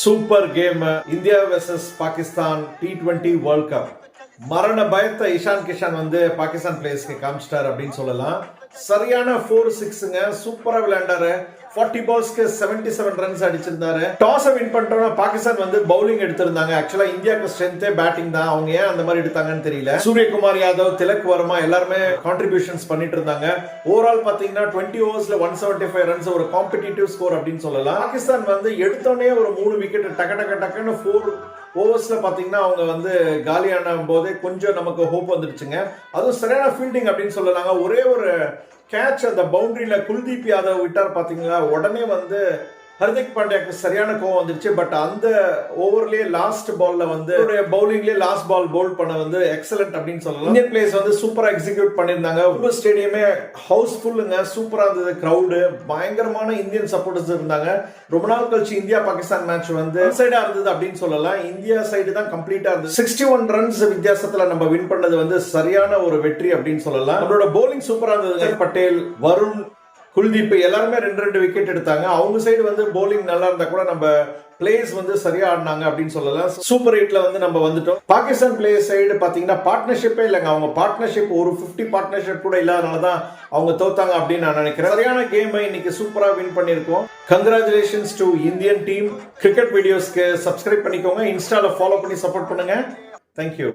Super game India versus Pakistan T twenty world cup மரண பயத்தை இஷான் கிஷான் வந்து பாகிஸ்தான் பிளேயர்ஸ்க்கு காமிச்சிட்டார் அப்படின்னு சொல்லலாம். சரியான ஃபோர் சிக்ஸுங்க சூப்பரா விளையாண்டாரு. ஃபார்ட்டி பால்ஸ்க்கு செவன்டி செவன் ரன்ஸ் அடிச்சிருந்தாரு. டாஸை வின் பண்ணிட்டோம்னா பாகிஸ்தான் வந்து பவுலிங் எடுத்திருந்தாங்க. ஆக்சுவலா இந்தியாவுக்கு ஸ்ட்ரென்த்தே பேட்டிங் தான். அவங்க ஏன் அந்த மாதிரி எடுத்தாங்கன்னு தெரியல. சூரியகுமார் யாதவ் திலக் வர்மா எல்லாருமே கான்ட்ரிபியூஷன்ஸ் பண்ணிட்டு இருந்தாங்க. ஓவரால் பாத்தீங்கன்னா டுவெண்ட்டி ஓவர்ஸ்ல ஒன் செவன்டி ஃபைவ் ரன்ஸ் ஒரு காம்படிட்டிவ் ஸ்கோர் அப்படின்னு சொல்லலாம். பாகிஸ்தான் வந்து எடுத்தோடனே ஒரு மூணு விக்கெட் டக்கு டக்கு டக்குன்னு ஃபோர் ஓவர்ஸில் பார்த்தீங்கன்னா அவங்க வந்து காலியான போதே கொஞ்சம் நமக்கு ஹோப் வந்துடுச்சுங்க. அதுவும் சரியான ஃபீல்டிங் அப்படின்னு சொல்லலாங்க. ஒரே ஒரு கேட்ச் அந்த பவுண்டரியில் குல்தீப் யாதவ் விட்டார் பார்த்தீங்களா உடனே வந்து ஹர்திக் பாண்டியாக்கு சரியான கோவம் வந்துருச்சு பட் அந்த ஓவர்லயே லாஸ்ட் பால்ல வந்து பவுலிங்லயே லாஸ்ட் பால் பவுல் பண்ண வந்து எக்ஸலண்ட் அப்படின்னு சொல்லலாம். இந்தியன் பிளேஸ் வந்து சூப்பரா எக்ஸிக்யூட் பண்ணியிருந்தாங்க. உப்பு ஸ்டேடியமே ஹவுஸ் ஃபுல்லுங்க சூப்பரா இருந்தது கிரௌடு பயங்கரமான இந்தியன் சப்போர்ட்டர்ஸ் இருந்தாங்க. ரொம்ப நாள் கழிச்சு இந்தியா பாகிஸ்தான் மேட்ச் வந்து சைடா இருந்தது அப்படின்னு சொல்லலாம். இந்தியா சைடு தான் கம்ப்ளீட்டா இருந்தது. சிக்ஸ்டி ஒன் ரன்ஸ் வித்தியாசத்துல நம்ம வின் பண்ணது வந்து சரியான ஒரு வெற்றி அப்படின்னு சொல்லலாம். நம்மளோட பவுலிங் சூப்பரா இருந்தது பட்டேல் வருண் குல்தீப் எல்லாருமே ரெண்டு ரெண்டு விக்கெட் எடுத்தாங்க. அவங்க சைடு வந்து போலிங் நல்லா இருந்தா கூட நம்ம பிளேயர்ஸ் வந்து சரியா ஆடினாங்க அப்படின்னு சொல்லலாம். சூப்பர் எயிட்ல வந்து நம்ம வந்துட்டோம். பாகிஸ்தான் பிளேயர் சைடு பாத்தீங்கன்னா பார்ட்னர்ஷிப்பே இல்லைங்க. அவங்க பார்ட்னர்ஷிப் ஒரு 50 பார்ட்னர்ஷிப் கூட இல்லாதனால தான் அவங்க தோத்தாங்க அப்படின்னு நான் நினைக்கிறேன். சரியான கேமை இன்னைக்கு சூப்பரா வின் பண்ணியிருக்கோம். Congratulations to Indian team cricket வீடியோஸ்க்கு சப்ஸ்கிரைப் பண்ணிக்கோங்க. இன்ஸ்டால ஃபாலோ பண்ணி சப்போர்ட் பண்ணுங்க. தேங்க்யூ